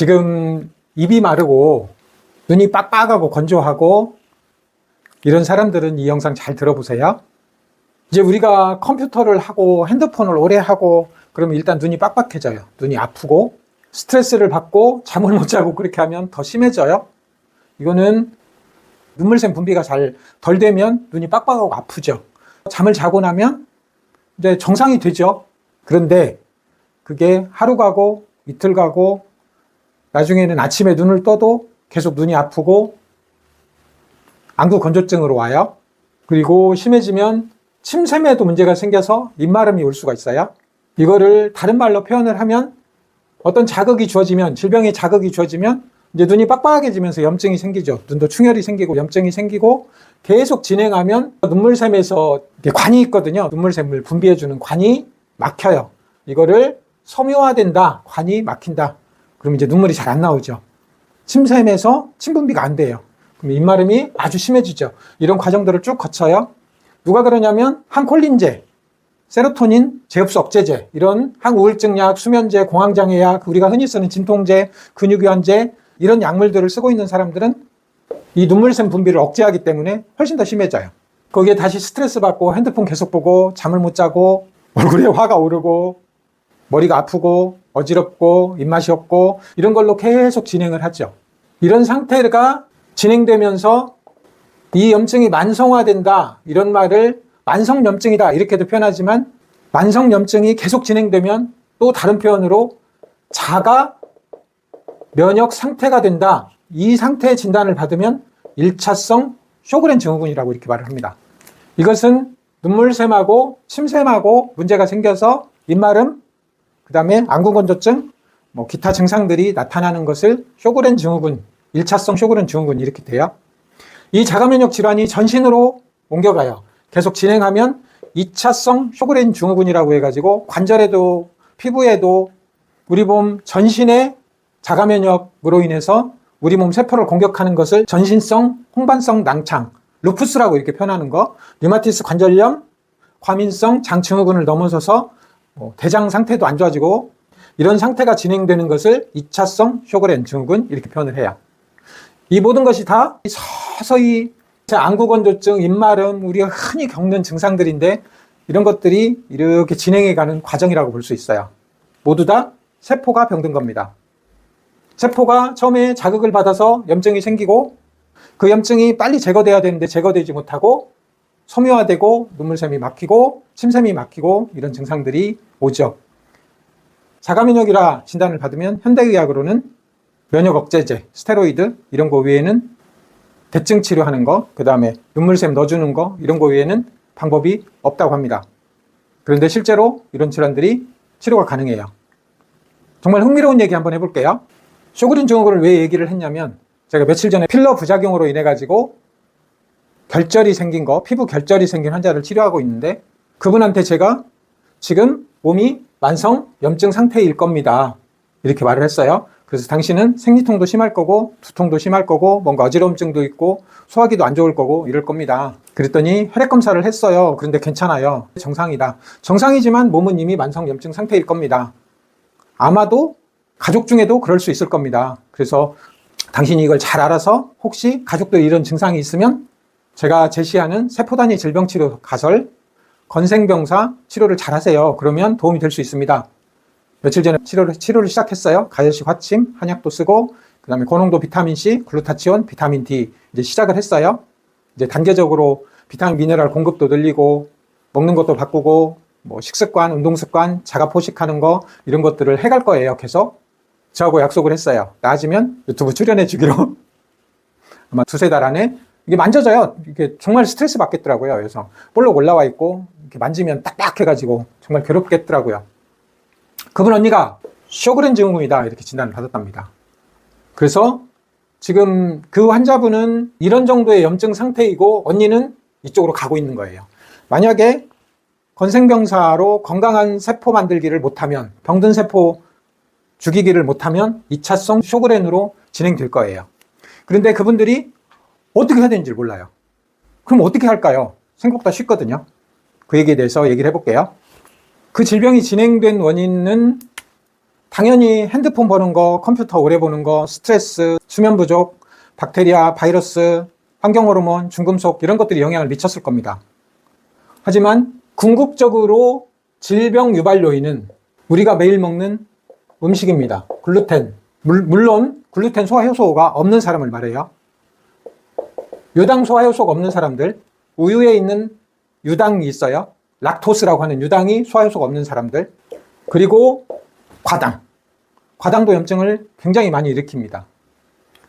지금 입이 마르고 눈이 빡빡하고 건조하고 이런 사람들은 이 영상 잘 들어보세요. 이제 우리가 컴퓨터를 하고 핸드폰을 오래 하고 그러면 일단 눈이 빡빡해져요. 눈이 아프고 스트레스를 받고 잠을 못 자고 그렇게 하면 더 심해져요. 이거는 눈물샘 분비가 잘 덜 되면 눈이 빡빡하고 아프죠. 잠을 자고 나면 이제 정상이 되죠. 그런데 그게 하루 가고 이틀 가고 나중에는 아침에 눈을 떠도 계속 눈이 아프고 안구 건조증으로 와요. 그리고 심해지면 침샘에도 문제가 생겨서 입마름이 올 수가 있어요. 이거를 다른 말로 표현을 하면 어떤 자극이 주어지면 질병의 자극이 주어지면 이제 눈이 빡빡해지면서 염증이 생기죠. 눈도 충혈이 생기고 염증이 생기고 계속 진행하면 눈물샘에서 관이 있거든요. 눈물샘을 분비해주는 관이 막혀요. 이거를 섬유화된다. 관이 막힌다. 그럼 이제 눈물이 잘 안 나오죠. 침샘에서 침분비가 안 돼요. 그럼 입마름이 아주 심해지죠. 이런 과정들을 쭉 거쳐요. 누가 그러냐면 항콜린제, 세로토닌 제흡수 억제제, 이런 항우울증약, 수면제, 공황장애약, 우리가 흔히 쓰는 진통제, 근육유연제 이런 약물들을 쓰고 있는 사람들은 이 눈물샘 분비를 억제하기 때문에 훨씬 더 심해져요. 거기에 다시 스트레스 받고 핸드폰 계속 보고 잠을 못 자고 얼굴에 화가 오르고 머리가 아프고 어지럽고 입맛이 없고 이런 걸로 계속 진행을 하죠. 이런 상태가 진행되면서 이 염증이 만성화된다 이런 말을 만성염증이다 이렇게도 표현하지만 만성염증이 계속 진행되면 또 다른 표현으로 자가 면역 상태가 된다 이 상태의 진단을 받으면 1차성 쇼그렌 증후군이라고 이렇게 말을 합니다. 이것은 눈물샘하고 침샘하고 문제가 생겨서 입마름 그 다음에 안구건조증 뭐 기타 증상들이 나타나는 것을 쇼그렌 증후군 1차성 쇼그렌 증후군 이렇게 돼요. 이 자가면역 질환이 전신으로 옮겨가요. 계속 진행하면 2차성 쇼그렌 증후군이라고 해가지고 관절에도 피부에도 우리 몸 전신의 자가면역으로 인해서 우리 몸 세포를 공격하는 것을 전신성 홍반성 낭창 루푸스라고 이렇게 표현하는 거 류마티스 관절염 과민성 장증후군을 넘어서서 뭐 대장 상태도 안 좋아지고 이런 상태가 진행되는 것을 2차성 쇼그렌 증후군 이렇게 표현을 해요. 이 모든 것이 다 서서히 안구건조증, 입마름, 우리가 흔히 겪는 증상들인데 이런 것들이 이렇게 진행해가는 과정이라고 볼 수 있어요. 모두 다 세포가 병든 겁니다. 세포가 처음에 자극을 받아서 염증이 생기고 그 염증이 빨리 제거돼야 되는데 제거되지 못하고 섬유화되고 눈물샘이 막히고 침샘이 막히고 이런 증상들이 오죠. 자가면역이라 진단을 받으면 현대의학으로는 면역 억제제, 스테로이드 이런 거 외에는 대증 치료하는 거, 그 다음에 눈물샘 넣어주는 거 이런 거 외에는 방법이 없다고 합니다. 그런데 실제로 이런 질환들이 치료가 가능해요. 정말 흥미로운 얘기 한번 해볼게요. 쇼그린 증후군을 왜 얘기를 했냐면 제가 며칠 전에 필러 부작용으로 인해 가지고 결절이 생긴 거, 피부 결절이 생긴 환자를 치료하고 있는데 그분한테 제가 지금 몸이 만성 염증 상태일 겁니다. 이렇게 말을 했어요. 그래서 당신은 생리통도 심할 거고 두통도 심할 거고 뭔가 어지러움증도 있고 소화기도 안 좋을 거고 이럴 겁니다. 그랬더니 혈액 검사를 했어요. 그런데 괜찮아요. 정상이다. 정상이지만 몸은 이미 만성 염증 상태일 겁니다. 아마도 가족 중에도 그럴 수 있을 겁니다. 그래서 당신이 이걸 잘 알아서 혹시 가족들 이런 증상이 있으면 제가 제시하는 세포단위 질병치료 가설 건생병사 치료를 잘 하세요. 그러면 도움이 될 수 있습니다. 며칠 전에 치료를, 치료를 시작했어요. 가열식 화침, 한약도 쓰고, 그 다음에 고농도 비타민C, 글루타치온, 비타민 D 이제 시작을 했어요. 이제 단계적으로 비타민 미네랄 공급도 늘리고, 먹는 것도 바꾸고, 뭐 식습관, 운동습관, 자가 포식하는 거, 이런 것들을 해갈 거예요. 계속. 저하고 약속을 했어요. 나아지면 유튜브 출연해 주기로. 아마 두세 달 안에 이게 만져져요. 이게 정말 스트레스 받겠더라고요. 그래서 볼록 올라와 있고, 이렇게 만지면 딱딱해가지고 정말 괴롭겠더라고요. 그분 언니가 쇼그렌 증후군이다 이렇게 진단을 받았답니다. 그래서 지금 그 환자분은 이런 정도의 염증 상태이고 언니는 이쪽으로 가고 있는 거예요. 만약에 건생병사로 건강한 세포 만들기를 못하면 병든 세포 죽이기를 못하면 2차성 쇼그렌으로 진행될 거예요. 그런데 그분들이 어떻게 해야 되는지 몰라요. 그럼 어떻게 할까요? 생각보다 쉽거든요. 그 얘기에 대해서 얘기를 해볼게요. 그 질병이 진행된 원인은 당연히 핸드폰 보는 거, 컴퓨터 오래 보는 거, 스트레스, 수면 부족, 박테리아, 바이러스, 환경 호르몬, 중금속 이런 것들이 영향을 미쳤을 겁니다. 하지만 궁극적으로 질병 유발 요인은 우리가 매일 먹는 음식입니다. 글루텐. 물, 물론 글루텐 소화 효소가 없는 사람을 말해요. 유당 소 화 효소가 없는 사람들, 우유에 있는 유당이 있어요. 락토스라고 하는 유당이 소화 효소가 없는 사람들, 그리고 과당. 과당도 염증을 굉장히 많이 일으킵니다.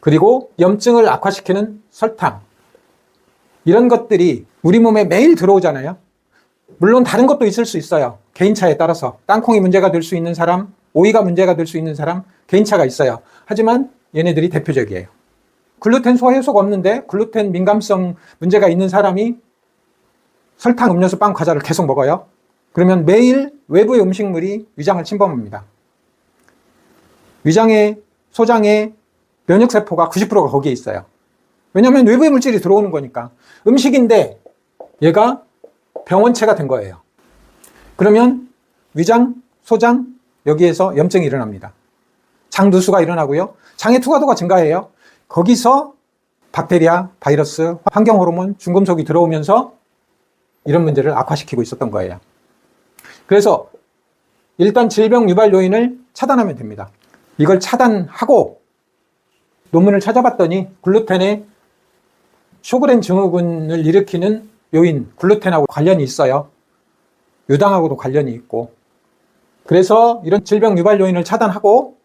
그리고 염증을 악화시키는 설탕. 이런 것들이 우리 몸에 매일 들어오잖아요. 물론 다른 것도 있을 수 있어요. 개인차에 따라서. 땅콩이 문제가 될 수 있는 사람, 오이가 문제가 될 수 있는 사람, 개인차가 있어요. 하지만 얘네들이 대표적이에요. 글루텐 소화 효소가 없는데 글루텐 민감성 문제가 있는 사람이 설탕, 음료수, 빵, 과자를 계속 먹어요. 그러면 매일 외부의 음식물이 위장을 침범합니다. 위장의 소장의 면역세포가 90%가 거기에 있어요. 왜냐하면 외부의 물질이 들어오는 거니까. 음식인데 얘가 병원체가 된 거예요. 그러면 위장, 소장, 여기에서 염증이 일어납니다. 장 누수가 일어나고요. 장의 투과도가 증가해요. 거기서 박테리아, 바이러스, 환경 호르몬, 중금속이 들어오면서 이런 문제를 악화시키고 있었던 거예요. 그래서 일단 질병 유발 요인을 차단하면 됩니다. 이걸 차단하고 논문을 찾아봤더니 글루텐의 쇼그렌 증후군을 일으키는 요인, 글루텐하고 관련이 있어요. 유당하고도 관련이 있고. 그래서 이런 질병 유발 요인을 차단하고,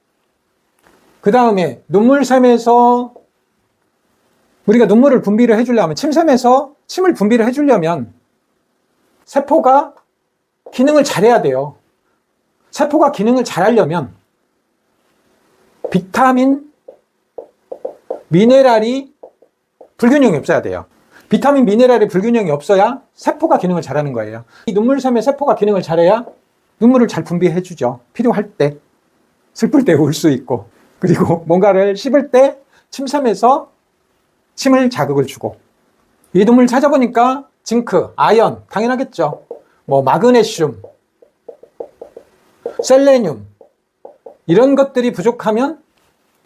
그 다음에 눈물샘에서 우리가 눈물을 분비를 해주려면, 침샘에서 침을 분비를 해주려면, 세포가 기능을 잘해야 돼요. 세포가 기능을 잘하려면, 비타민, 미네랄이 불균형이 없어야 돼요. 비타민, 미네랄의 불균형이 없어야 세포가 기능을 잘하는 거예요. 이 눈물샘의 세포가 기능을 잘해야 눈물을 잘 분비해주죠. 필요할 때. 슬플 때 울 수 있고. 그리고 뭔가를 씹을 때 침샘에서 침을 자극을 주고. 이 눈물 찾아보니까 징크, 아연, 당연하겠죠. 뭐, 마그네슘, 셀레늄, 이런 것들이 부족하면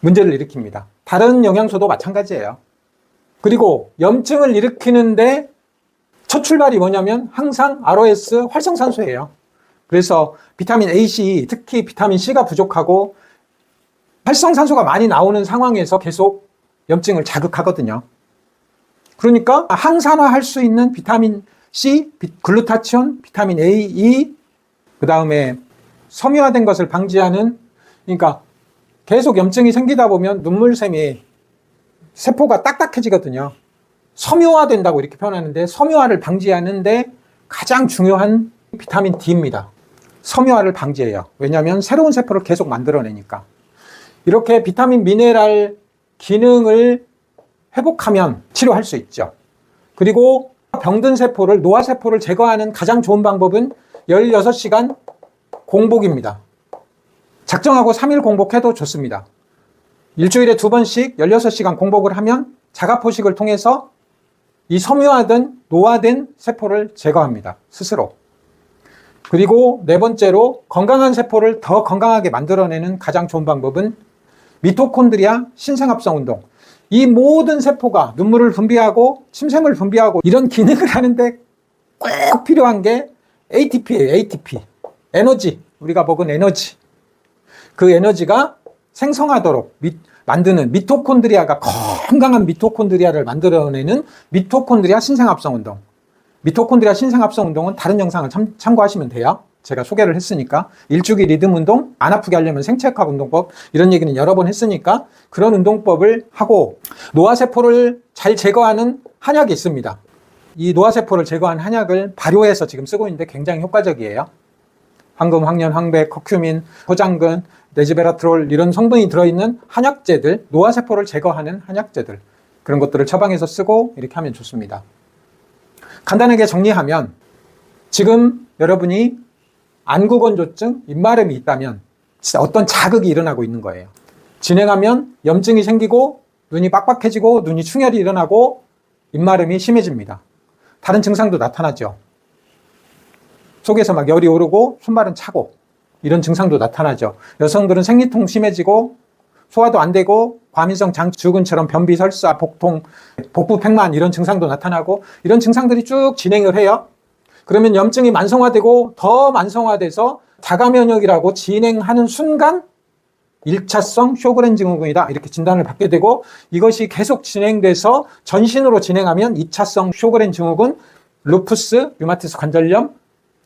문제를 일으킵니다. 다른 영양소도 마찬가지예요. 그리고 염증을 일으키는데 첫 출발이 뭐냐면 항상 ROS 활성산소예요. 그래서 비타민 A, C, 특히 비타민 C가 부족하고 활성산소가 많이 나오는 상황에서 계속 염증을 자극하거든요. 그러니까 항산화할 수 있는 비타민 C, 글루타치온, 비타민 A, E, 그 다음에 섬유화된 것을 방지하는 그러니까 계속 염증이 생기다 보면 눈물샘이 세포가 딱딱해지거든요. 섬유화된다고 이렇게 표현하는데 섬유화를 방지하는데 가장 중요한 비타민 D입니다. 섬유화를 방지해요. 왜냐하면 새로운 세포를 계속 만들어내니까. 이렇게 비타민 미네랄 기능을 회복하면 치료할 수 있죠. 그리고 병든 세포를, 노화 세포를 제거하는 가장 좋은 방법은 16시간 공복입니다. 작정하고 3일 공복해도 좋습니다. 일주일에 두 번씩 16시간 공복을 하면 자가 포식을 통해서 이 섬유화된 노화된 세포를 제거합니다. 스스로. 그리고 네 번째로 건강한 세포를 더 건강하게 만들어내는 가장 좋은 방법은 미토콘드리아 신생합성 운동. 이 모든 세포가 눈물을 분비하고 침샘을 분비하고 이런 기능을 하는데 꼭 필요한 게 ATP예요. ATP. 에너지. 우리가 먹은 에너지. 그 에너지가 생성하도록 미, 만드는 미토콘드리아가 건강한 미토콘드리아를 만들어내는 미토콘드리아 신생합성 운동. 미토콘드리아 신생합성 운동은 다른 영상을 참, 참고하시면 돼요. 제가 소개를 했으니까 일주기 리듬 운동, 안 아프게 하려면 생체학학 운동법 이런 얘기는 여러 번 했으니까 그런 운동법을 하고 노화세포를 잘 제거하는 한약이 있습니다. 이 노화세포를 제거한 한약을 발효해서 지금 쓰고 있는데 굉장히 효과적이에요. 황금, 황련, 황백, 커큐민, 포장근, 네즈베라트롤 이런 성분이 들어있는 한약제들, 노화세포를 제거하는 한약제들 그런 것들을 처방해서 쓰고 이렇게 하면 좋습니다. 간단하게 정리하면 지금 여러분이 안구건조증, 입마름이 있다면 진짜 어떤 자극이 일어나고 있는 거예요. 진행하면 염증이 생기고 눈이 빡빡해지고 눈이 충혈이 일어나고 입마름이 심해집니다. 다른 증상도 나타나죠. 속에서 막 열이 오르고 손발은 차고 이런 증상도 나타나죠. 여성들은 생리통 심해지고 소화도 안 되고 과민성 장주근처럼 변비, 설사, 복통, 복부 팽만 이런 증상도 나타나고 이런 증상들이 쭉 진행을 해요. 그러면 염증이 만성화되고 더 만성화돼서 자가 면역이라고 진행하는 순간 1차성 쇼그렌 증후군이다 이렇게 진단을 받게 되고 이것이 계속 진행돼서 전신으로 진행하면 2차성 쇼그렌 증후군, 루푸스, 류마티스 관절염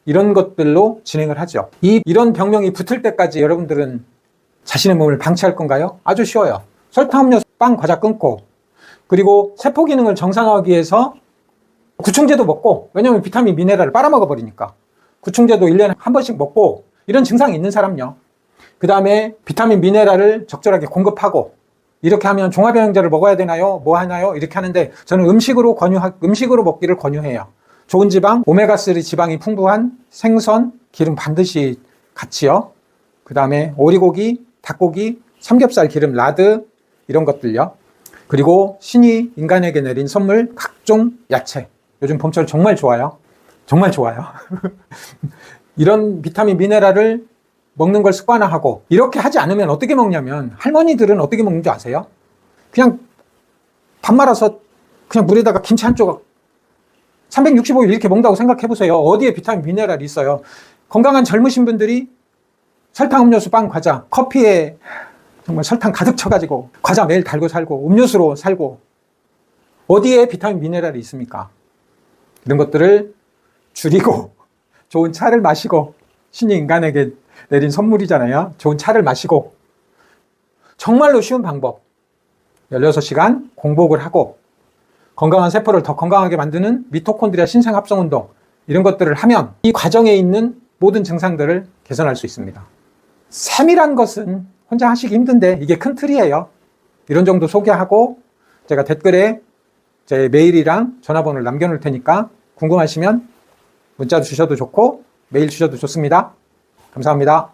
이런 것들로 진행을 하죠. 이 이런 병명이 붙을 때까지 여러분들은 자신의 몸을 방치할 건가요? 아주 쉬워요. 설탕 음료, 빵, 과자 끊고 그리고 세포 기능을 정상화하기 위해서 구충제도 먹고 왜냐하면 비타민 미네랄을 빨아먹어 버리니까 구충제도 1년에 한 번씩 먹고 이런 증상이 있는 사람요. 그 다음에 비타민 미네랄을 적절하게 공급하고 이렇게 하면 종합영양제를 먹어야 되나요? 뭐 하나요? 이렇게 하는데 저는 음식으로 권유 음식으로 먹기를 권유해요. 좋은 지방, 오메가3 지방이 풍부한 생선, 기름 반드시 같이요. 그 다음에 오리고기, 닭고기, 삼겹살 기름, 라드 이런 것들요. 그리고 신이 인간에게 내린 선물 각종 야채. 요즘 봄철 정말 좋아요. 정말 좋아요. 이런 비타민 미네랄을 먹는 걸 습관화하고 이렇게 하지 않으면 어떻게 먹냐면 할머니들은 어떻게 먹는 줄 아세요? 그냥 밥 말아서 그냥 물에다가 김치 한 조각 365일 이렇게 먹는다고 생각해 보세요. 어디에 비타민 미네랄이 있어요? 건강한 젊으신 분들이 설탕 음료수, 빵, 과자, 커피에 정말 설탕 가득 쳐가지고 과자 매일 달고 살고 음료수로 살고 어디에 비타민 미네랄이 있습니까? 이런 것들을 줄이고 좋은 차를 마시고 신이 인간에게 내린 선물이잖아요. 좋은 차를 마시고 정말로 쉬운 방법 16시간 공복을 하고 건강한 세포를 더 건강하게 만드는 미토콘드리아 신생 합성 운동 이런 것들을 하면 이 과정에 있는 모든 증상들을 개선할 수 있습니다. 세밀한 것은 혼자 하시기 힘든데 이게 큰 틀이에요. 이런 정도 소개하고 제가 댓글에 제 메일이랑 전화번호를 남겨놓을 테니까 궁금하시면 문자 주셔도 좋고 메일 주셔도 좋습니다. 감사합니다.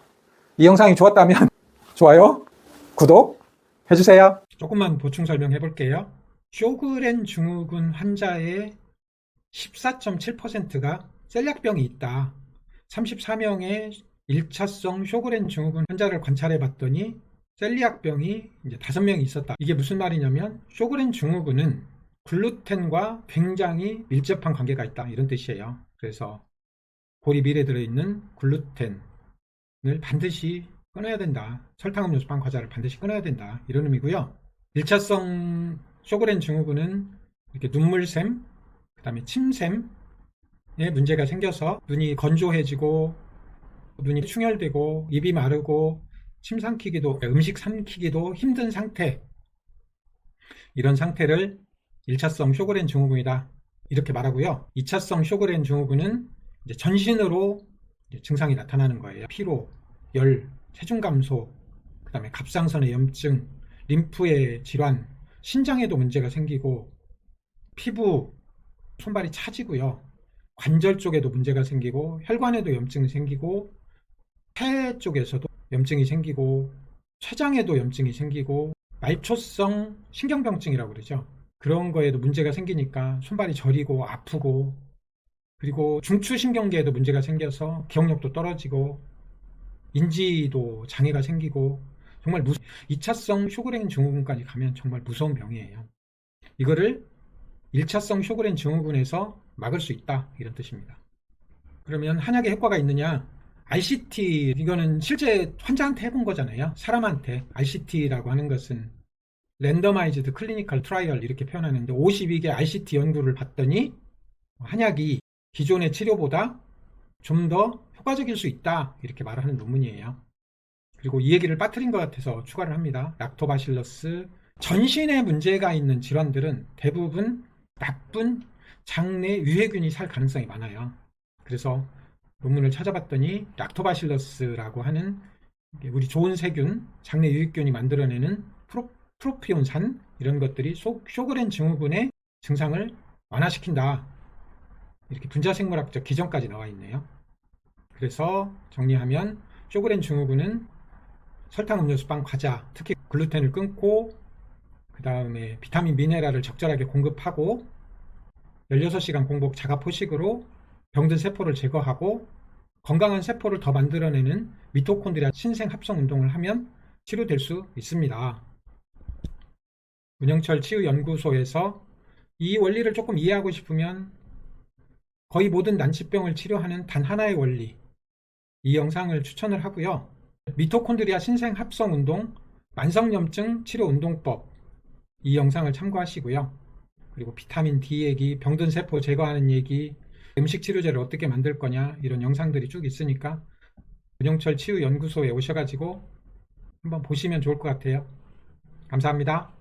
이 영상이 좋았다면 좋아요, 구독 해주세요. 조금만 보충 설명해 볼게요. 쇼그렌 증후군 환자의 14.7%가 셀약병이 있다. 34명의 1차성 쇼그렌 증후군 환자를 관찰해 봤더니 셀리악병이 이제 5명이 있었다. 이게 무슨 말이냐면 쇼그렌 증후군은 글루텐과 굉장히 밀접한 관계가 있다. 이런 뜻이에요. 그래서 보리 밀에 들어있는 글루텐을 반드시 끊어야 된다. 설탕 음료수 빵 과자를 반드시 끊어야 된다. 이런 의미고요. 1차성 쇼그렌 증후군은 이렇게 눈물샘, 그 다음에 침샘에 문제가 생겨서 눈이 건조해지고 눈이 충혈되고 입이 마르고 침 삼키기도 음식 삼키기도 힘든 상태 이런 상태를 1차성 쇼그렌 증후군이다. 이렇게 말하고요. 2차성 쇼그렌 증후군은 전신으로 증상이 나타나는 거예요. 피로, 열, 체중 감소 그 다음에 갑상선의 염증 림프의 질환 신장에도 문제가 생기고 피부 손발이 차지고요. 관절 쪽에도 문제가 생기고 혈관에도 염증이 생기고 폐 쪽에서도 염증이 생기고 췌장에도 염증이 생기고 말초성 신경병증이라고 그러죠. 그런 거에도 문제가 생기니까 손발이 저리고 아프고 그리고 중추신경계에도 문제가 생겨서 기억력도 떨어지고 인지도 장애가 생기고 정말 무 2차성 쇼그렌 증후군까지 가면 정말 무서운 병이에요. 이거를 1차성 쇼그렌 증후군에서 막을 수 있다 이런 뜻입니다. 그러면 한약의 효과가 있느냐? RCT 이거는 실제 환자한테 해본 거잖아요. 사람한테 RCT라고 하는 것은 랜더마이즈드 클리니컬 트라이얼 이렇게 표현하는데 52개 RCT 연구를 봤더니 한약이 기존의 치료보다 좀 더 효과적일 수 있다 이렇게 말을 하는 논문이에요. 그리고 이 얘기를 빠뜨린 것 같아서 추가를 합니다. 락토바실러스 전신에 문제가 있는 질환들은 대부분 나쁜 장내 유해균이 살 가능성이 많아요. 그래서 논문을 찾아봤더니 락토바실러스라고 하는 우리 좋은 세균, 장내 유익균이 만들어내는 프로, 프로피온산 이런 것들이 쇼그렌 증후군의 증상을 완화시킨다. 이렇게 분자생물학적 기전까지 나와 있네요. 그래서 정리하면 쇼그렌 증후군은 설탕 음료수 빵 과자 특히 글루텐을 끊고 그 다음에 비타민 미네랄을 적절하게 공급하고 16시간 공복 자가 포식으로 병든 세포를 제거하고 건강한 세포를 더 만들어내는 미토콘드리아 신생 합성 운동을 하면 치료될 수 있습니다. 문영철 치유연구소에서 이 원리를 조금 이해하고 싶으면 거의 모든 난치병을 치료하는 단 하나의 원리 이 영상을 추천을 하고요. 미토콘드리아 신생 합성 운동 만성염증 치료 운동법 이 영상을 참고하시고요. 그리고 비타민 D 얘기, 병든 세포 제거하는 얘기, 음식 치료제를 어떻게 만들 거냐 이런 영상들이 쭉 있으니까 문영철 치유연구소에 오셔가지고 한번 보시면 좋을 것 같아요. 감사합니다.